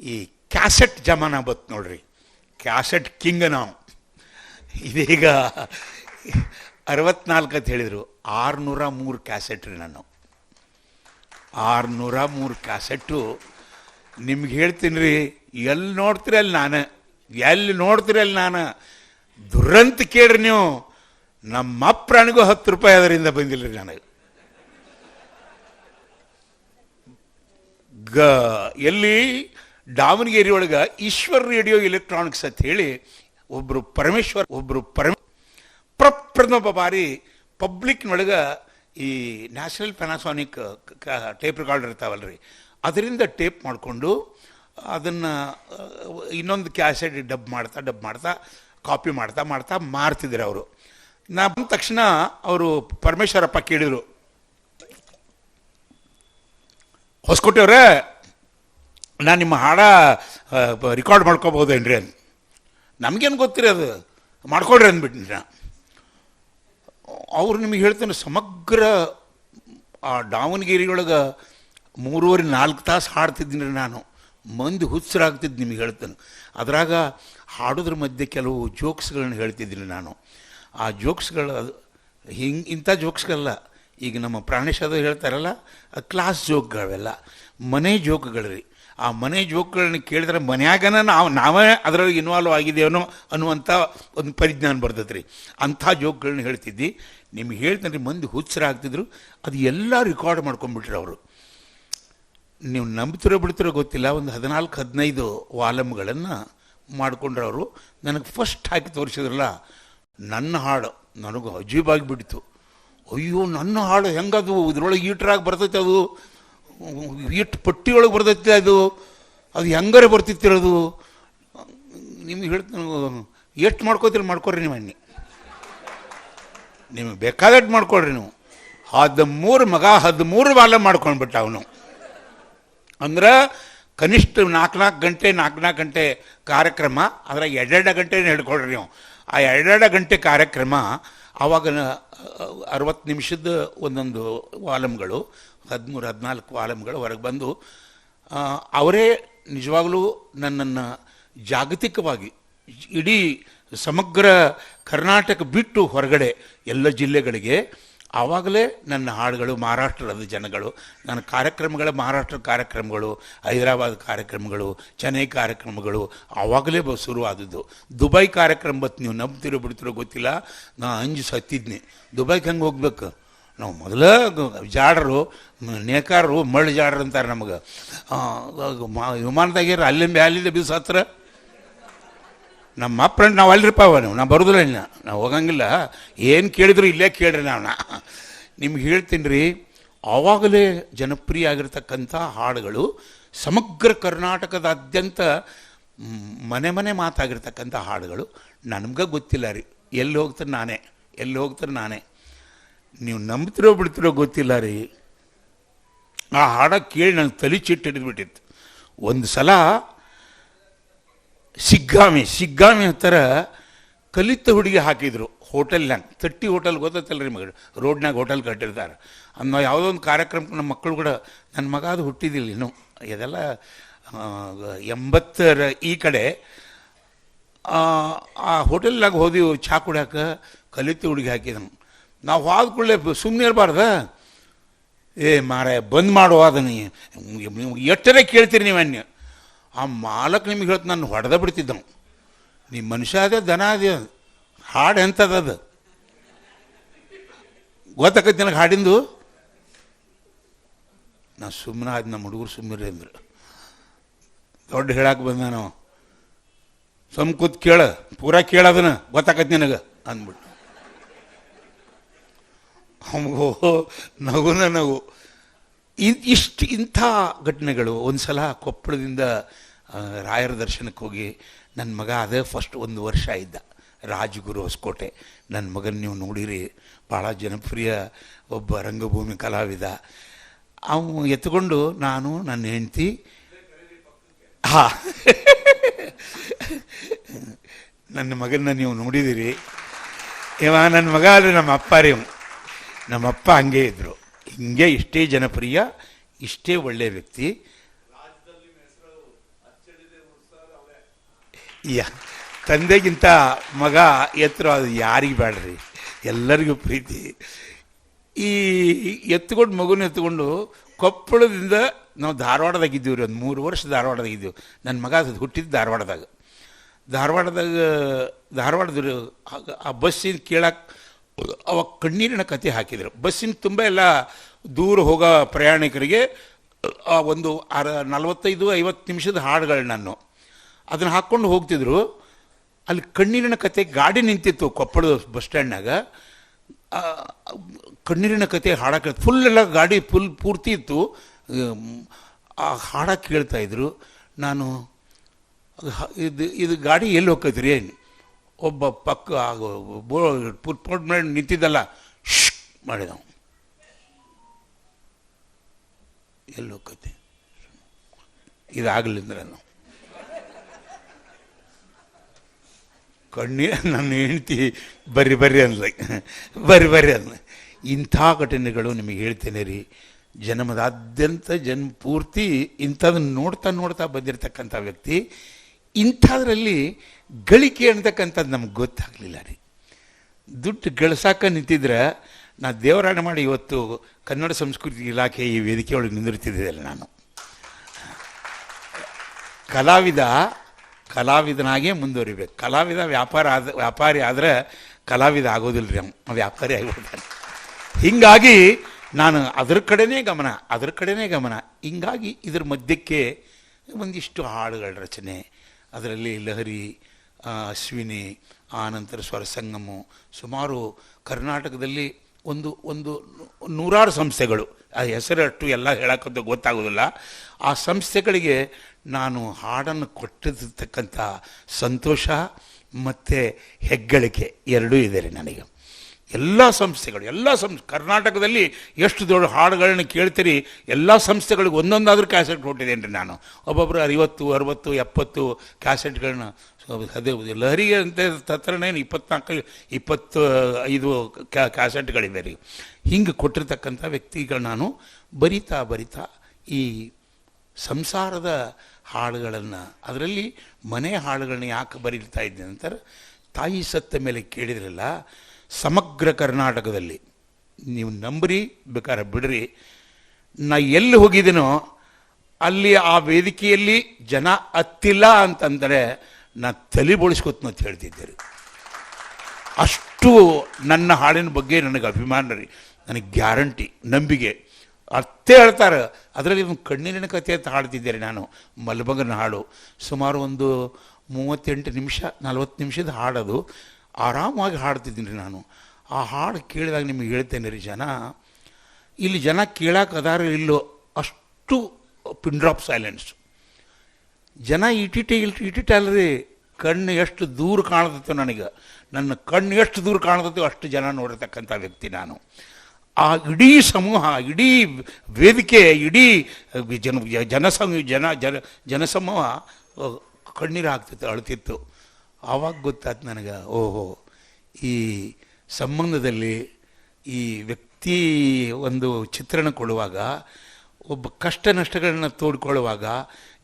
ಈ ಕ್ಯಾಸೆಟ್ ಜಮಾನ ಬತ್ ನೋಡ್ರಿ. ಕ್ಯಾಸೆಟ್ ಕಿಂಗ್ ನಾವು ಇದೀಗ ಅರವತ್ನಾಲ್ಕು ಅಂತ ಹೇಳಿದರು. ಆರುನೂರ ಮೂರು ಕ್ಯಾಸೆಟ್ ರೀ ನಾನು. ಆರುನೂರ ಮೂರು ಕ್ಯಾಸೆಟ್ಟು. ನಿಮ್ಗೆ ಹೇಳ್ತೀನಿ ರೀ ಎಲ್ಲಿ ನೋಡ್ತೀರಿ ಅಲ್ಲಿ ನಾನು. ಎಲ್ಲಿ ನೋಡ್ತೀರಿ ಅಲ್ಲಿ ನಾನು. ದುರಂತ ಕೇಳ್ರಿ ನೀವು. ನಮ್ಮ ಪ್ರಾಣಿಗೂ ಹತ್ತು ರೂಪಾಯಿ ಅದರಿಂದ ಬಂದಿಲ್ಲ ರೀ ನನಗೆ. ಗ, ಎಲ್ಲಿ ದಾವಣಗೆರೆ ಒಳಗೆ ಈಶ್ವರ್ ರೇಡಿಯೋ ಎಲೆಕ್ಟ್ರಾನಿಕ್ಸ್ ಅಂತ ಹೇಳಿ ಒಬ್ಬರು ಪರಮೇಶ್ವರ್ ಒಬ್ಬರು ಪರಮ ಪ್ರಪ್ರಥಮ ಬಾರಿ ಪಬ್ಲಿಕ್ನೊಳಗೆ ಈ ನ್ಯಾಷನಲ್ ಪ್ಯಾನಾಸೋನಿಕ್ ಟೇಪ್ ರೆಕಾರ್ಡರ್ ಇರ್ತಾವಲ್ರಿ. ಅದರಿಂದ ಟೇಪ್ ಮಾಡಿಕೊಂಡು, ಅದನ್ನು ಇನ್ನೊಂದು ಕ್ಯಾಸೆಟ್ ಡಬ್ ಮಾಡ್ತಾ ಡಬ್ ಮಾಡ್ತಾ, ಕಾಪಿ ಮಾಡ್ತಾ ಮಾಡ್ತಾ ಮಾರ್ತಿದ್ರು ಅವರು. ನಾ ಬಂದ ತಕ್ಷಣ ಅವರು ಪರಮೇಶ್ವರಪ್ಪ ಕೇಳಿದರು. ಹೊಸಕೋಟೆಯವ್ರೆ ನಾನು ನಿಮ್ಮ ಹಾಡ ರೆಕಾರ್ಡ್ ಮಾಡ್ಕೋಬೋದೇನ್ರಿ ಅಂತ. ನಮಗೇನು ಗೊತ್ತಿರಿ ಅದು? ಮಾಡ್ಕೊಳ್ರಿ ಅಂದ್ಬಿಟ್ಟಿನ ಅವ್ರು ನಿಮಗೆ ಹೇಳ್ತೇನೆ, ಸಮಗ್ರ, ಆ, ದಾವಣಗೆರೆಯೊಳಗೆ ಮೂರುವರೆ ನಾಲ್ಕು ತಾಸು ಹಾಡ್ತಿದ್ದೀನಿ ರೀ ನಾನು. ಮಂದಿ ಹುಚ್ಚರಾಗ್ತಿದ್ದು ನಿಮಗೆ ಹೇಳ್ತೇನೆ. ಅದ್ರಾಗ ಹಾಡೋದ್ರ ಮಧ್ಯೆ ಕೆಲವು ಜೋಕ್ಸ್ಗಳನ್ನ ಹೇಳ್ತಿದ್ದೀನಿ ನಾನು. ಆ ಜೋಕ್ಸ್ಗಳು ಅದು, ಹಿಂಗೆ, ಇಂಥ ಜೋಕ್ಸ್ಗಳಲ್ಲ ಈಗ ನಮ್ಮ ಹೇಳ್ತಾರಲ್ಲ ಅದು ಕ್ಲಾಸ್ ಜೋಕ್ಗಳೆಲ್ಲ ಮನೆ ಜೋಕ್ಗಳು ರೀ. ಆ ಮನೆ ಜೋಕ್ಗಳನ್ನ ಕೇಳಿದ್ರೆ ಮನ್ಯಾಗನ ನಾವು, ನಾವೇ ಅದರೊಳಗೆ ಇನ್ವಾಲ್ವ್ ಆಗಿದ್ದೇವನೋ ಅನ್ನುವಂಥ ಒಂದು ಪರಿಜ್ಞಾನ ಬರ್ತೈತೆ ರೀ ಅಂಥ ಜೋಕ್ಗಳನ್ನ ಹೇಳ್ತಿದ್ದಿ. ನಿಮ್ಗೆ ಹೇಳ್ತಾನೆ ಮಂದಿ ಹುಚ್ಚರಾಗ್ತಿದ್ರು ಅದು ಎಲ್ಲ ರೆಕಾರ್ಡ್ ಮಾಡ್ಕೊಂಡ್ಬಿಟ್ರು ಅವರು. ನೀವು ನಂಬ್ತಿರೋ ಬಿಡ್ತಿರೋ ಗೊತ್ತಿಲ್ಲ, ಒಂದು ಹದಿನಾಲ್ಕು, ಹದಿನೈದು ವಾಲಮ್ಗಳನ್ನು ಮಾಡಿಕೊಂಡ್ರೆ ಅವರು. ನನಗೆ ಫಸ್ಟ್ ಹಾಕಿ ತೋರಿಸಿದ್ರಲ್ಲ, ನನ್ನ ಹಾಡು ನನಗೆ ಅಜೀಬಾಗಿಬಿಡ್ತು ಅಯ್ಯೋ, ನನ್ನ ಹಾಡು ಹೆಂಗದು? ಇದ್ರೊಳಗೆ ಈಟ್ರಾಗಿ ಬರ್ತೈತೆ ಅದು. ಈಟ್ ಪಟ್ಟಿಯೊಳಗೆ ಬರ್ತೈತೆ ಅದು ಅದು ಹೆಂಗಾರೆ ಬರ್ತಿತ್ತಿರೋದು ನಿಮ್ಗೆ ಹೇಳ್ತ ಎಷ್ಟು ಮಾಡ್ಕೋತೀರಿ ಮಾಡ್ಕೊಡ್ರಿ ನೀವು ಅಣ್ಣಿ. ನಿಮಗೆ ಬೇಕಾದಟ್ಟು ಮಾಡ್ಕೊಳ್ರಿ ನೀವು. ಹದಿಮೂರು ಮಗ, ಹದಿಮೂರು ಬಾಲ ಮಾಡ್ಕೊಂಡ್ಬಿಟ್ಟ ಅವನು. ಅಂದ್ರೆ ಕನಿಷ್ಠ ನಾಲ್ಕು ನಾಲ್ಕು ಗಂಟೆ, ನಾಲ್ಕು ನಾಲ್ಕು ಗಂಟೆ ಕಾರ್ಯಕ್ರಮ ಅದರ ಎರಡೆರಡು ಗಂಟೆ ಹಿಡ್ಕೊಳ್ರಿ ನೀವು. ಆ ಎರಡೆರಡು ಗಂಟೆ ಕಾರ್ಯಕ್ರಮ ಆವಾಗ ಅರವತ್ತು ನಿಮಿಷದ ಒಂದೊಂದು ವಾಲಮ್ಗಳು ಹದಿಮೂರು, ಹದಿನಾಲ್ಕು ಆಲಮ್ಗಳು ಹೊರಗೆ ಬಂದು ಅವರೇ ನಿಜವಾಗಲೂ ನನ್ನನ್ನು ಜಾಗತಿಕವಾಗಿ ಇಡೀ ಸಮಗ್ರ ಕರ್ನಾಟಕ ಬಿಟ್ಟು ಹೊರಗಡೆ ಎಲ್ಲ ಜಿಲ್ಲೆಗಳಿಗೆ ಆವಾಗಲೇ ನನ್ನ ಹಾಡುಗಳು, ಮಹಾರಾಷ್ಟ್ರದ ಜನಗಳು, ನನ್ನ ಕಾರ್ಯಕ್ರಮಗಳ ಮಹಾರಾಷ್ಟ್ರ ಕಾರ್ಯಕ್ರಮಗಳು, ಹೈದರಾಬಾದ್ ಕಾರ್ಯಕ್ರಮಗಳು, ಚೆನ್ನೈ ಕಾರ್ಯಕ್ರಮಗಳು ಆವಾಗಲೇ ಬ ಶುರುವಾದದ್ದು. ದುಬೈ ಕಾರ್ಯಕ್ರಮ ಬತ್ತು ನೀವು ನಂಬ್ತಿರೋ ಬಿಡ್ತಿರೋ ಗೊತ್ತಿಲ್ಲ. ನಾನು ಅಂಜು ಸತ್ತಿದ್ನಿ. ದುಬೈಗೆ ಹೆಂಗೆ ಹೋಗ್ಬೇಕು? ನಾವು ಮೊದಲ ಜಾಡರು ನೇಕಾರರು ಮಳ್ಳು ಜಾಡ್ರು ಅಂತಾರೆ ನಮಗೆ. ವಿಮಾನದಾಗ್ಯಾರ ಅಲ್ಲಿಂದ ಅಲ್ಲಿಂದ ಬೀಸ್ ಹತ್ರ? ನಮ್ಮ ಫ್ರೆಂಡ್ ನಾವು ಅಲ್ರಿಪ್ಪ ನೀವು ನಾ ಬರೋದಿಲ್ಲ ಇನ್ನು ನಾವು ಹೋಗಂಗಿಲ್ಲ. ಏನು ಕೇಳಿದ್ರು ಇಲ್ಲೇ ಕೇಳ್ರಿ ನಾವು ನಾ ನಿಮ್ಗೆ ಹೇಳ್ತೀನಿ ರೀ ಆವಾಗಲೇ ಜನಪ್ರಿಯ ಆಗಿರ್ತಕ್ಕಂಥ ಹಾಡುಗಳು ಸಮಗ್ರ ಕರ್ನಾಟಕದಾದ್ಯಂತ ಮನೆ ಮನೆ ಮಾತಾಗಿರ್ತಕ್ಕಂಥ ಹಾಡುಗಳು. ನಮ್ಗೆ ಗೊತ್ತಿಲ್ಲ ರೀ. ಎಲ್ಲಿ ಹೋಗ್ತಾರೆ ನಾನೇ. ಎಲ್ಲಿ ಹೋಗ್ತಾರೆ ನಾನೇ. ನೀವು ನಂಬ್ತಿರೋ ಬಿಡ್ತಿರೋ ಗೊತ್ತಿಲ್ಲ ರೀ. ಆ ಹಾಡ ಕೇಳಿ ನಂಗೆ ತಲೆ ಹಿಡಿದ್ಬಿಟ್ಟಿತ್ತು. ಒಂದು ಸಲ ಸಿಗ್ಗಾಮಿ ಸಿಗ್ಗಾಮಿ ಹತ್ತಿರ ಕಲಿತ ಹುಡುಗಿ ಹಾಕಿದ್ರು ಹೋಟೆಲ್ನಾಗ ತಟ್ಟಿ ಹೋಟೆಲ್ ಗೊತ್ತಲ್ಲ ರೀ ಮಗಳು ರೋಡ್ನಾಗ ಹೋಟೆಲ್ ಕಟ್ಟಿರ್ತಾರೆ. ಅನ್ನೋ ಯಾವುದೋ ಒಂದು ಕಾರ್ಯಕ್ರಮಕ್ಕೆ ನಮ್ಮ ಮಕ್ಕಳು ಕೂಡ ನನ್ನ ಮಗ ಅದು ಹುಟ್ಟಿದಿಲ್ಲ ಇನ್ನು. ಇದೆಲ್ಲ ಎಂಬತ್ತರ ಈ ಕಡೆ ಆ, ಹೋಟೆಲ್ನಾಗ ಹೋದಿವು ಚಾ ಕುಡ್ಯಾಕ ಕಲಿತ ಹುಡುಗಿ ಹಾಕಿದನು. ನಾವು ಹೋದ ಕೂಡಲೇ ಸುಮ್ಮನೆ ಇರಬಾರ್ದ? ಏ ಮಾರ, ಬಂದ್ ಮಾಡುವ ಅದನ್ನು ಎಷ್ಟರೇ ಕೇಳ್ತೀರಿ ನೀವು ಅನ್ಯ. ಆ ಮಾಲಕ್ ನಿಮ್ಗೆ ಹೇಳ್ತು ನಾನು ಹೊಡೆದ ಬಿಡ್ತಿದ್ದವು ನೀ ಮನುಷ್ಯ ಅದೇ ದನ ಅದೇ ಹಾಡು ಎಂಥದ್ದು ಗೊತ್ತಾಕೈತಿ ನನಗೆ ಹಾಡಿಂದು? ನಾ ಸುಮ್ಮನೆ ಆದ, ನಮ್ಮ ಹುಡುಗರು ಸುಮ್ಮನೆ ಅಂದರು. ದೊಡ್ಡ ಹೇಳಕ್ಕೆ ಬಂದ ನಾವು ಸುಮ್ ಕೂತ್ ಕೇಳ, ಪೂರಾ ಕೇಳೋದನ್ನ ಗೊತ್ತಾಕೈತಿ ನಿನಗೆ, ಅಂದ್ಬಿಟ್ಟು. ಅವನಿಗೂ ನಗುನ ನಗು. ಇಷ್ಟು ಇಂಥ ಘಟನೆಗಳು ಒಂದು ಸಲ ಕೊಪ್ಪಳದಿಂದ ರಾಯರ ದರ್ಶನಕ್ಕೆ ಹೋಗಿ ನನ್ನ ಮಗ ಅದೇ ಫಸ್ಟ್ ಒಂದು ವರ್ಷ ಇದ್ದ, ರಾಜಗುರು ಹೊಸಕೋಟೆ. ನನ್ನ ಮಗನ ನೀವು ನೋಡಿರಿ ಭಾಳ ಜನಪ್ರಿಯ ಒಬ್ಬ ರಂಗಭೂಮಿ ಕಲಾವಿದ. ಅವನು ಎತ್ಕೊಂಡು ನಾನು ನನ್ನ ಹೆಂಡತಿ, ಹಾ. ನನ್ನ ಮಗನ್ನ ನೀವು ನೋಡಿದಿರಿ. ಇವ ನನ್ನ ಮಗ ಆದರೆ ನಮ್ಮ ಅಪ್ಪ ರೀ. ನಮ್ಮಪ್ಪ ಹಂಗೆ ಇದ್ದರು ಹಿಂಗೆ ಇಷ್ಟೇ ಜನಪ್ರಿಯ, ಇಷ್ಟೇ ಒಳ್ಳೆಯ ವ್ಯಕ್ತಿ. ಯಾ, ತಂದೆಗಿಂತ ಮಗ ಎತ್ತರ ಅದು ಯಾರಿಗೆ ಬೇಡ್ರಿ. ಎಲ್ಲರಿಗೂ ಪ್ರೀತಿ. ಈ ಎತ್ಕೊಂಡು ಮಗುನ ಎತ್ಕೊಂಡು ಕೊಪ್ಪಳದಿಂದ ನಾವು ಧಾರವಾಡದಾಗ ಇದ್ದೀವಿ ರೀ ಒಂದು ಮೂರು ವರ್ಷ ಧಾರವಾಡದಾಗ ಇದ್ದೀವಿ. ನನ್ನ ಮಗ ಅದು ಹುಟ್ಟಿದ್ದು ಧಾರವಾಡದಾಗ. ಧಾರವಾಡದಾಗ, ಧಾರವಾಡದ ಆ ಬಸ್ಸಿನ ಕೇಳಕ್ಕೆ ಅವಾಗ ಕಣ್ಣೀರಿನ ಕತೆ ಹಾಕಿದರು. ಬಸ್ಸಿನ ತುಂಬ ಎಲ್ಲ ದೂರ ಹೋಗೋ ಪ್ರಯಾಣಿಕರಿಗೆ, ಆ ಒಂದು ಅರ ನಲವತ್ತೈದು, ಐವತ್ತು ನಿಮಿಷದ ಹಾಡುಗಳು ನಾನು ಅದನ್ನು ಹಾಕ್ಕೊಂಡು ಹೋಗ್ತಿದ್ರು. ಅಲ್ಲಿ ಕಣ್ಣೀರಿನ ಕತೆ, ಗಾಡಿ ನಿಂತಿತ್ತು ಕೊಪ್ಪಳದ ಬಸ್ ಸ್ಟ್ಯಾಂಡ್ನಾಗ. ಕಣ್ಣೀರಿನ ಕತೆ ಹಾಡಕ್ಕೆ ಫುಲ್ ಎಲ್ಲ ಗಾಡಿ ಫುಲ್ ಪೂರ್ತಿ ಇತ್ತು. ಆ ಹಾಡಕ್ಕೆ ಕೇಳ್ತಾಯಿದ್ರು ನಾನು, ಇದು ಇದು ಗಾಡಿ ಎಲ್ಲಿ ಹೋಗ್ತೈತ್ರಿ ಒಬ್ಬ ಪಕ್ಕ ಪುಟ್ಪೊಟ್ ಮೇಲೆ ನಿಂತಿದ್ದಲ್ಲ ಶ್. ಎಲ್ಲಿ ಹೋಗ್ತೈತಿ ಇದಾಗಲಿಲ್ಲ ನಾನು ಕಣ್ಣೀರ ನನ್ನ ಹೆಂಡತಿ ಬರ್ರಿ ಬರ್ರಿ ಅನ್ಲ ಬರ್ರಿ ಬರ್ರಿ ಅಂದ್ಲ. ಇಂಥ ಘಟನೆಗಳು ನಿಮಗೆ ಹೇಳ್ತೇನೆ ರೀ. ಜನ್ಮದಾದ್ಯಂತ ಜನ್ಮ ಪೂರ್ತಿ ಇಂಥದನ್ನು ನೋಡ್ತಾ ನೋಡ್ತಾ ಬಂದಿರತಕ್ಕಂಥ ವ್ಯಕ್ತಿ ಇಂಥದ್ರಲ್ಲಿ ಗಳಿಕೆ ಅಂತಕ್ಕಂಥದ್ದು ನಮ್ಗೆ ಗೊತ್ತಾಗಲಿಲ್ಲ ರೀ. ದುಡ್ಡು ಗಳಿಸಾಕ ನಿಂತಿದ್ರೆ ನಾ ದೇವರಾಣ ಮಾಡಿ ಇವತ್ತು ಕನ್ನಡ ಸಂಸ್ಕೃತಿ ಇಲಾಖೆ ಈ ವೇದಿಕೆಯೊಳಗೆ ಒಳಗೆ ನಾನು. ಕಲಾವಿದ, ಕಲಾವಿದನಾಗೇ ಮುಂದುವರಿಬೇಕು. ಕಲಾವಿದ ವ್ಯಾಪಾರ ಆದ, ವ್ಯಾಪಾರಿ ಆದರೆ ಕಲಾವಿದ ಆಗೋದಿಲ್ಲ ರೀ ಅವ್ನು. ವ್ಯಾಪಾರಿ ಆಗೋದಿಲ್ಲ ಹೀಗಾಗಿ ನಾನು ಅದ್ರ ಕಡೆನೇ ಗಮನ, ಅದ್ರ ಕಡೆನೇ ಗಮನ. ಹಿಂಗಾಗಿ ಇದ್ರ ಮಧ್ಯಕ್ಕೆ ಒಂದಿಷ್ಟು ಹಾಡುಗಳ ರಚನೆ ಅದರಲ್ಲಿ ಲಹರಿ ಅಶ್ವಿನಿ ಆನಂತರ ಸ್ವರಸಂಗಮು ಸುಮಾರು ಕರ್ನಾಟಕದಲ್ಲಿ ಒಂದು ಒಂದು ನೂರಾರು ಸಂಸ್ಥೆಗಳು. ಆ ಹೆಸರಟ್ಟು ಎಲ್ಲ ಹೇಳಕ್ಕಂತ ಗೊತ್ತಾಗೋದಿಲ್ಲ. ಆ ಸಂಸ್ಥೆಗಳಿಗೆ ನಾನು ಹಾಡನ್ನು ಕೊಟ್ಟಿರ್ತಕ್ಕಂಥ ಸಂತೋಷ ಮತ್ತು ಹೆಗ್ಗಳಿಕೆ ಎರಡೂ ಇದೆ ರೀ ನನಗೆ. ಎಲ್ಲ ಸಂಸ್ಥೆಗಳು, ಎಲ್ಲ ಸಂಸ್ ಕರ್ನಾಟಕದಲ್ಲಿ ಎಷ್ಟು ದೊಡ್ಡ ಹಾಡುಗಳನ್ನು ಕೇಳ್ತೀರಿ, ಎಲ್ಲ ಸಂಸ್ಥೆಗಳಿಗೆ ಒಂದೊಂದಾದರೂ ಕ್ಯಾಸೆಟ್ ಕೊಟ್ಟಿದ್ದೇನೆ ರೀ ನಾನು. ಒಬ್ಬೊಬ್ಬರು ಐವತ್ತು ಅರವತ್ತು, ಎಪ್ಪತ್ತು ಕ್ಯಾಸೆಟ್ಗಳನ್ನ ಅದೇ ಲಹರಿಗೆ ಅಂತ ತತ್ರನೇನು ಇಪ್ಪತ್ನಾಲ್ಕು, ಇಪ್ಪತ್ತು, ಐದು ಕ್ಯಾ ಕ್ಯಾಸೆಟ್ಗಳಿವೆ ರೀ. ಹಿಂಗೆ ಕೊಟ್ಟಿರ್ತಕ್ಕಂಥ ವ್ಯಕ್ತಿಗಳು ನಾನು ಬರಿತಾ ಬರಿತಾ ಈ ಸಂಸಾರದ ಹಾಡುಗಳನ್ನು, ಅದರಲ್ಲಿ ಮನೆ ಹಾಡುಗಳನ್ನ ಯಾಕೆ ಬರೀತಾ ಇದ್ದೆ ಅಂತಾರೆ, ತಾಯಿ ಸತ್ತ ಮೇಲೆ ಕೇಳಿದ್ರಲ್ಲ ಸಮಗ್ರ ಕರ್ನಾಟಕದಲ್ಲಿ. ನೀವು ನಂಬ್ರಿ, ಬೇಕಾದ್ರೆ ಬಿಡ್ರಿ. ನಾ ಎಲ್ಲಿ ಹೋಗಿದ್ದೀನೋ, ಅಲ್ಲಿ ಆ ವೇದಿಕೆಯಲ್ಲಿ ಜನ ಅತ್ತಿಲ್ಲ ಅಂತಂದರೆ ನಾ ತಲೆ ಬೋಳಿಸ್ಕೊತ್ನ ಅಂತ ಹೇಳ್ತಿದ್ದೆ ಅಷ್ಟು ನನ್ನ ಹಾಡಿನ ಬಗ್ಗೆ ನನಗೆ ಅಭಿಮಾನ ರೀ. ನನಗೆ ಗ್ಯಾರಂಟಿ, ನಂಬಿಕೆ. ಅರ್ಥೇ ಹೇಳ್ತಾರೆ. ಅದರಲ್ಲಿ ಒಂದು ಕಣ್ಣಿನ ಕಥೆ ಅಂತ ಹಾಡ್ತಿದ್ದೆ ನಾನು, ಮಲ್ಬಗನ ಹಾಡು. ಸುಮಾರು ಒಂದು ಮೂವತ್ತೆಂಟು ನಿಮಿಷ, ನಲ್ವತ್ತು ನಿಮಿಷದ ಹಾಡೋದು. ಆರಾಮಾಗಿ ಹಾಡ್ತಿದ್ದೀನಿ ರೀ ನಾನು. ಆ ಹಾಡು ಕೇಳಿದಾಗ ನಿಮಗೆ ಹೇಳ್ತೇನೆ ರೀ ಜನ. ಇಲ್ಲಿ ಜನ ಕೇಳಕ್ಕೆ ಅದಾರ ಇಲ್ಲೋ ಅಷ್ಟು ಪಿನ್ ಡ್ರಾಪ್ ಸೈಲೆನ್ಸ್. ಜನ ಇಟಿಟೆ ಇಲ್ಟಿ ಇಟಿಟೆ ಅಲ್ರಿ, ಕಣ್ಣು ಎಷ್ಟು ದೂರ ಕಾಣತೈತೋ ನನಗೆ. ನನ್ನ ಕಣ್ಣು ಎಷ್ಟು ದೂರ ಕಾಣತೈತೋ ಅಷ್ಟು ಜನ ನೋಡಿರ್ತಕ್ಕಂಥ ವ್ಯಕ್ತಿ ನಾನು. ಆ ಇಡೀ ಸಮೂಹ, ಇಡೀ ವೇದಿಕೆ, ಇಡೀ ಜನ ಜನಸಮ ಜನ ಜನ, ಜನಸಮೂಹ ಕಣ್ಣೀರು ಆಗ್ತಿತ್ತು ಅಳ್ತಿತ್ತು. ಆವಾಗ ಗೊತ್ತಾಯ್ತು ನನಗೆ, ಓಹೋ, ಈ ಸಂಬಂಧದಲ್ಲಿ ಈ ವ್ಯಕ್ತಿ ಒಂದು ಚಿತ್ರಣ ಕೊಡುವಾಗ, ಒಬ್ಬ ಕಷ್ಟ ನಷ್ಟಗಳನ್ನ ತೋಡ್ಕೊಳ್ಳುವಾಗ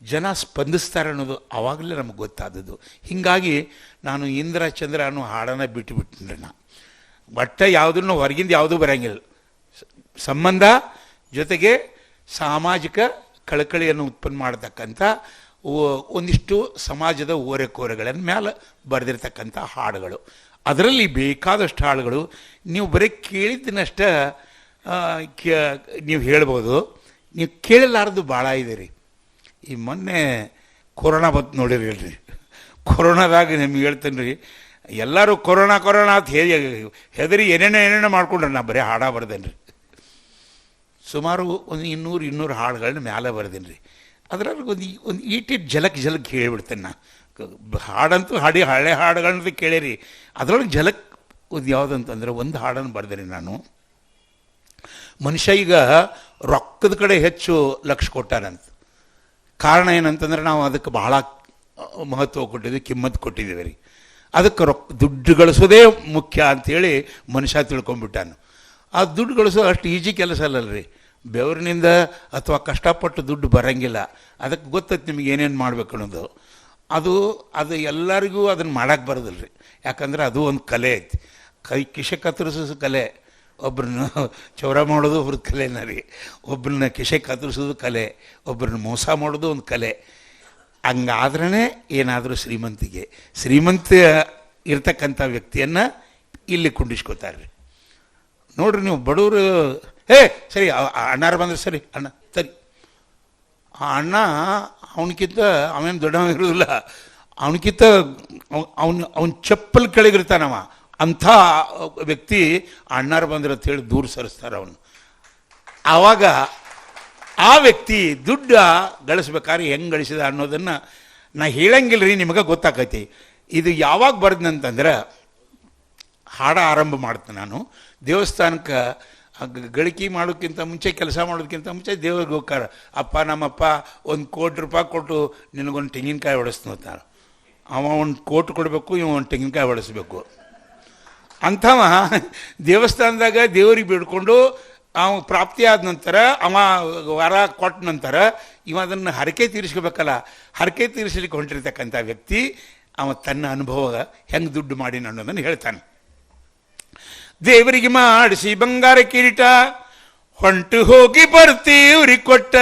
ಜನ ಸ್ಪಂದಿಸ್ತಾರೆ ಅನ್ನೋದು ಆವಾಗಲೇ ನಮಗೆ ಗೊತ್ತಾದದ್ದು. ಹೀಗಾಗಿ ನಾನು ಇಂದ್ರ, ಚಂದ್ರ ಅನ್ನೋ ಹಾಡನ್ನು ಬಿಟ್ಟು ನಾನು ಒಟ್ಟ ಯಾವುದನ್ನು ಹೊರಗಿಂದ ಯಾವುದೂ ಬರಂಗಿಲ್ಲ. ಸಂಬಂಧ ಜೊತೆಗೆ ಸಾಮಾಜಿಕ ಕಳಕಳಿಯನ್ನು ಉತ್ಪನ್ನ ಮಾಡತಕ್ಕಂಥ ಒಂದಿಷ್ಟು ಸಮಾಜದ ಓರೆಕೋರೆಗಳ ಮೇಲೆ ಬರೆದಿರ್ತಕ್ಕಂಥ ಹಾಡುಗಳು. ಅದರಲ್ಲಿ ಬೇಕಾದಷ್ಟು ಹಾಡುಗಳು ನೀವು ಬರೀ ಕೇಳಿದ್ದನ್ನಷ್ಟ ಕೇ- ನೀವು ಹೇಳ್ಬೋದು. ನೀವು ಕೇಳಲಾರ್ದು ಭಾಳ ಇದೆ ರೀ ಈ ಮೊನ್ನೆ ಕೊರೋನಾ ಬಂತು ನೋಡಿರಿ ಹೇಳ್ರಿ ಕೊರೋನಾದಾಗ ನಿಮ್ಗೆ ಹೇಳ್ತೇನೆ ರೀ ಎಲ್ಲರೂ ಕೊರೋನಾ ಕೊರೋನಾ ಅಂತ ಹೇಳಿ ಹೆದರಿ ಏನೇನೋ ಏನೇನೋ ಮಾಡ್ಕೊಂಡ್ರೆ, ನಾ ಬರೀ ಹಾಡ ಬರ್ದೇನೆ ರೀ ಸುಮಾರು ಒಂದು ಇನ್ನೂರು ಇನ್ನೂರು ಹಾಡುಗಳನ್ನ ಮ್ಯಾಲೆ ಬರ್ದೇನೆ ರೀ ಅದ್ರಲ್ಲಿ ಒಂದು ಒಂದು ಈಟಿಟ್ ಝಲಕ್ ಝಲಕ್ ಹೇಳಿಬಿಡ್ತೇನೆ ನಾ. ಹಾಡಂತೂ ಹಾಡಿ, ಹಳೆ ಹಾಡುಗಳನ್ನ ಕೇಳಿರಿ. ಅದರೊಳಗೆ ಝಲಕ್ ಒಂದು ಯಾವುದಂತಂದ್ರೆ ಒಂದು ಹಾಡನ್ನು ಬರ್ದೇನೆ ನಾನು. ಮನುಷ್ಯ ಈಗ ರೊಕ್ಕದ ಕಡೆ ಹೆಚ್ಚು ಲಕ್ಷ ಕೊಟ್ಟಾರಂತ. ಕಾರಣ ಏನಂತಂದ್ರೆ ನಾವು ಅದಕ್ಕೆ ಬಹಳ ಮಹತ್ವ ಕೊಟ್ಟಿದ್ವಿ ಕಿಮ್ಮತ್ತು ಕೊಟ್ಟಿದ್ದೀವಿ ರೀ. ಅದಕ್ಕೆ ರೊಕ್ಕ ದುಡ್ಡು ಗಳಿಸೋದೇ ಮುಖ್ಯ ಅಂಥೇಳಿ ಮನುಷ್ಯ ತಿಳ್ಕೊಂಬಿಟ್ಟಾನು ಆ ದುಡ್ಡು ಗಳಿಸೋದು ಅಷ್ಟು ಈಜಿ ಕೆಲಸ ಅಲ್ಲಲ್ರಿ. ಬೆವರಿನಿಂದ ಅಥವಾ ಕಷ್ಟಪಟ್ಟು ದುಡ್ಡು ಬರೋಂಗಿಲ್ಲ. ಅದಕ್ಕೆ ಗೊತ್ತೈತೆ ನಿಮಗೆ ಏನೇನು ಮಾಡ್ಬೇಕು ಅನ್ನೋದು. ಅದು ಅದು ಎಲ್ಲರಿಗೂ ಅದನ್ನು ಮಾಡೋಕ್ಕೆ ಬರೋದಿಲ್ಲ ರೀ ಯಾಕಂದ್ರೆ ಅದು ಒಂದು ಕಲೆ ಐತಿ. ಕೈ ಕಿಶ ಕತ್ತರಿಸೋದು ಕಲೆ. ಒಬ್ರನ್ನ ಚೌರ ಮಾಡೋದು ಒಬ್ರ ಕಲೆನ ರೀ. ಒಬ್ರನ್ನ ಕಿಶೆ ಕತ್ತರಿಸೋದು ಕಲೆ. ಒಬ್ರನ್ನ ಮೋಸ ಮಾಡೋದು ಒಂದು ಕಲೆ. ಹಂಗಾದ್ರೇ ಏನಾದರೂ ಶ್ರೀಮಂತಿಗೆ, ಶ್ರೀಮಂತ ಇರ್ತಕ್ಕಂಥ ವ್ಯಕ್ತಿಯನ್ನು ಇಲ್ಲಿ ಕುಂಡಿಸ್ಕೋತಾರೆ ರೀ ನೋಡ್ರಿ ನೀವು ಬಡವರು ಏ, ಸರಿ ಅಣ್ಣಾರು ಬಂದ್ರೆ ಸರಿ, ಅಣ್ಣ, ಸರಿ. ಆ ಅಣ್ಣ ಅವನಕ್ಕಿಂತ ಅವನೇನು ದೊಡ್ಡವ ಇರೋದಿಲ್ಲ. ಅವನಕ್ಕಿಂತ ಅವನ ಅವನ ಚಪ್ಪಲ್ ಕೆಳಗಿರ್ತಾನವ ಅಂಥ ವ್ಯಕ್ತಿ ಅಣ್ಣಾರು ಬಂದ್ರೆ ಅಂತ ಹೇಳಿ ದೂರ ಸರಿಸ್ತಾರೆ ಅವನು. ಆವಾಗ ಆ ವ್ಯಕ್ತಿ ದುಡ್ಡ ಗಳಿಸ್ಬೇಕಾದ್ರೆ ಹೆಂಗೆ ಗಳಿಸಿದ ಅನ್ನೋದನ್ನು ನಾ ಹೇಳಂಗಿಲ್ಲ ರೀ ನಿಮಗೆ ಗೊತ್ತಾಕೈತಿ. ಇದು ಯಾವಾಗ ಬರ್ದನಂತಂದ್ರೆ, ಹಾಡ ಆರಂಭ ಮಾಡ್ತೆ ನಾನು. ದೇವಸ್ಥಾನಕ್ಕೆ ಗಳಿಕೆ ಮಾಡೋಕ್ಕಿಂತ ಮುಂಚೆ, ಕೆಲಸ ಮಾಡೋದಕ್ಕಿಂತ ಮುಂಚೆ ದೇವ್ರಿಗೆ ಹೋಗ್ತಾರ ಅಪ್ಪ, ನಮ್ಮಪ್ಪ, ಒಂದು ಕೋಟಿ ರೂಪಾಯಿ ಕೊಟ್ಟು ನಿನಗೊಂದು ತೆಂಗಿನಕಾಯಿ ಹೊಡೆಸ್ತಾನೆ ಅವ ಒಂದು ಕೋಟಿ ಕೊಡಬೇಕು, ಇವ ಒಂದು ತೆಂಗಿನಕಾಯಿ ಹೊಡೆಸ್ಬೇಕು ಅಂಥವ ದೇವಸ್ಥಾನದಾಗ ದೇವರಿಗೆ ಬಿಡ್ಕೊಂಡು ಅವ ಪ್ರಾಪ್ತಿ ಆದ ನಂತರ, ಅವ ವರ ಕೊಟ್ಟ ನಂತರ ಇವ ಅದನ್ನು ಹರಕೆ ತೀರಿಸ್ಕೋಬೇಕಲ್ಲ. ಹರಕೆ ತೀರಿಸಲಿಕ್ಕೆ ಹೊಂಟಿರ್ತಕ್ಕಂಥ ವ್ಯಕ್ತಿ, ಅವ ತನ್ನ ಅನುಭವ ಹೆಂಗೆ ದುಡ್ಡು ಮಾಡಿ ಅನ್ನೋದನ್ನು ಹೇಳ್ತಾನೆ. ದೇವರಿಗೆ ಮಾಡಿಸಿ ಬಂಗಾರ ಕಿರೀಟ. ಹೊಂಟು ಹೋಗಿ ಬರ್ತೀವ್ರಿ ಕೊಟ್ಟ.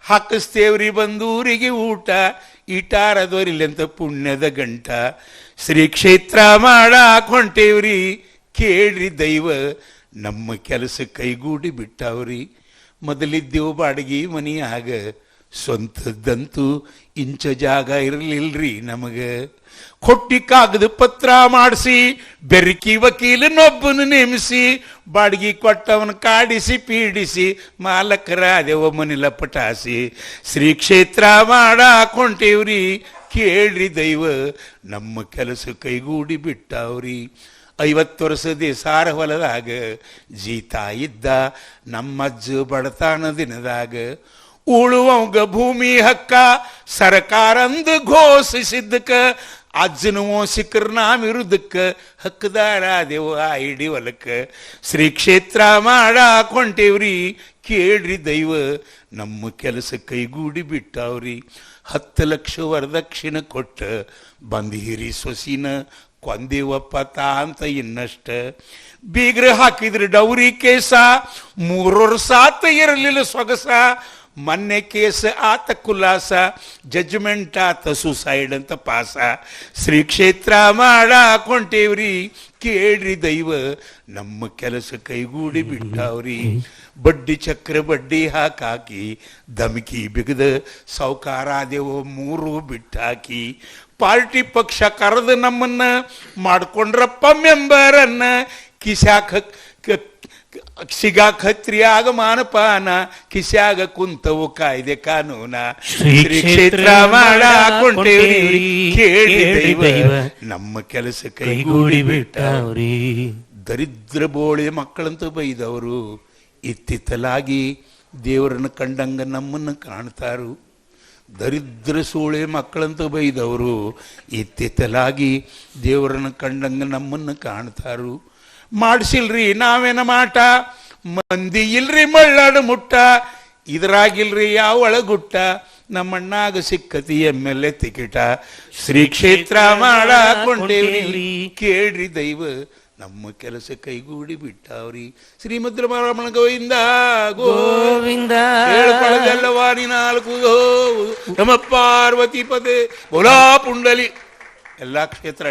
ಹಾಕಿಸ್ತೇವ್ರಿ ಬಂದೂರಿಗೆ ಊಟ. ಇಟಾರದೋರಿಲ್ಲಂತ ಪುಣ್ಯದ ಗಂಟ. ಶ್ರೀ ಕ್ಷೇತ್ರ ಮಾಡಾಕ್ ಹೊಂಟೇವ್ರಿ. ಕೇಳ್ರಿ ದೈವ, ನಮ್ಮ ಕೆಲಸ ಕೈಗೂಡಿ ಬಿಟ್ಟಾವ್ರಿ. ಮೊದಲಿದ್ದೆವು ಬಾಡಿಗೆ ಮನಿಯಾಗ. ಸ್ವಂತದ್ದಂತೂ ಇಂಚ ಜಾಗ ಇರಲಿಲ್ರಿ ನಮಗೆ. ಕೊಟ್ಟಿ ಕಾಗದ ಪತ್ರ ಮಾಡಿಸಿ, ಬೆರಕಿ ವಕೀಲನೊಬ್ಬನ ನೇಮಿಸಿ, ಬಾಡಿಗೆ ಕೊಟ್ಟವನ ಕಾಡಿಸಿ, ಪೀಡಿಸಿ, ಮಾಲಕರ ದೇವ ಮನಿಲ ಪಟಾಸಿ. ಶ್ರೀ ಕ್ಷೇತ್ರ ಮಾಡಾಕೊಂಟೇವ್ರಿ ಕೇಳ್ರಿ ದೈವ, ನಮ್ಮ ಕೆಲಸ ಕೈಗೂಡಿ ಬಿಟ್ಟಾವ್ರಿ. ಐವತ್ತು ವರ್ಷದ ಸಾರ ಹೊಲದಾಗ, ಜೀತಾ ಇದ್ದ, ನಮ್ಮಜ್ಜ ಬಡತಾನ ದಿನದಾಗ ಉಳುವಂಗ ಭೂಮಿ ಹಕ್ಕ ಸರ್ಕಾರಂದು ಘೋಷಿಸಿದ್ದಕ್ಕ, ಅಜ್ಜನ ಸಿಕ್ಕರ್ ನಾಮ್ ಇರುದಕ್ಕ, ಹಕ್ಕದಾರ ದೇವ ಐಡಿ ಹೊಲಕ್ಕ. ಶ್ರೀ ಕ್ಷೇತ್ರ ಮಾಡಾಕೊಂಟೇವ್ರಿ ಕೇಳ್ರಿ ದೈವ, ನಮ್ಮ ಕೆಲಸ ಕೈಗೂಡಿ ಬಿಟ್ಟಾವ್ರಿ. ಹತ್ತು ಲಕ್ಷ ವರದಕ್ಷಿಣೆ ಕೊಟ್ಟ ಬಂದೀರಿ ಸೊಸಿನ ಕೊಂದೇವಪ್ಪ ತಾ ಅಂತ ಇನ್ನಷ್ಟ. ಬೀಗ್ರ ಹಾಕಿದ್ರಿ ಡೌರಿ ಕೇಸ, ಮೂರರ ಸಾತ ಇರಲಿಲ್ಲ ಸೊಗಸ. ಮೊನ್ನೆ ಕೇಸ್ ಆತ ಕುಲಾಸ ಜಜ್ಮೆಂಟ್ ಆತ ಸುಸೈಡ್ ಅಂತ ಪಾಸ. ಶ್ರೀ ಕ್ಷೇತ್ರ ಮಾಡಾಕೊಂಟೇವ್ರಿ ಕೇಳ್ರಿ ದೈವ, ನಮ್ಮ ಕೆಲಸ ಕೈಗೂಡಿ ಬಿಟ್ಟಾವ್ರಿ. ಬಡ್ಡಿ ಚಕ್ರ ಬಡ್ಡಿ ಹಾಕಾಕಿ, ಧಮಕಿ ಬಿಗದ ದೇವ ಮೂರು ಬಿಟ್ಟಾಕಿ. ಪಾರ್ಟಿ ಪಕ್ಷ ಕರೆದು ನಮ್ಮನ್ನ ಮಾಡ್ಕೊಂಡ್ರಪ್ಪ ಮೆಂಬರನ್ನ ಕಿಸ್ಯಾಕ ಸಿಗಾಕ್ ಹತ್ರಿಯಾಗ ಮಾನಪಾನ ಕಿಸ್ಯಾಗ ಕುಂತವು ಕಾಯ್ದೆ ಕಾನೂನ. ಶ್ರೀ ಕ್ಷೇತ್ರ ಮಾಡಾಕೊಂಡೇವ್ರಿ ಕೇಳಿ ದೈವ. ನಮ್ಮ ಕೆಲಸ ಕೈಗೂಡಿ ಬಿಟ್ಟವ್ರಿ. ದರಿದ್ರ ಬೋಳಿ ಮಕ್ಕಳಂತೂ ಬೈದವರು. ಇತ್ತಿತ್ತಲಾಗಿ ದೇವರನ್ನು ಕಂಡಂಗ ನಮ್ಮನ್ನು ಕಾಣ್ತಾರು. ದರಿದ್ರ ಸೂಳೆ ಮಕ್ಕಳಂತೂ ಬೈದವರು. ಇತ್ತಿತ್ತಲಾಗಿ ದೇವರನ್ನು ಕಂಡಂಗ ನಮ್ಮನ್ನು ಕಾಣ್ತಾರು. ಮಾಡಿಸಿಲ್ರಿ ನಾವೇನ ಮಾಟ? ಮಂದಿ ಇಲ್ರಿ ಮಳ್ಳಾಡು ಮುಟ್ಟ. ಇದ್ರಾಗಿಲ್ರಿ ಯಾವ ಒಳಗುಟ್ಟ? ನಮ್ಮಣ್ಣಾಗ ಸಿಕ್ಕತಿ ಎಂ ಎಲ್ ಎ ತಿಕಿಟ. ಶ್ರೀ ಕ್ಷೇತ್ರ ಮಾಡಾಕೊಂಡೇವ್ರಿ ಕೇಳ್ರಿ ದೈವ ನಮ್ಮ ಕೆಲಸ ಕೈಗೂಡಿ ಬಿಟ್ಟಾವ್ರಿ. ಶ್ರೀಮದ್ರ ರಮಣ ಗೋವಿಂದ ಗೋವಿಂದ. ಹೇಳ್ಕೊಳ್ಳದಲ್ಲವಾ ನೀ ನಾಲ್ಕು ಗೋ. ನಮ ಪಾರ್ವತಿ ಪದೇ ಬೋಲಾ ಪುಂಡಲಿ. ಎಲ್ಲಾ ಕ್ಷೇತ್ರ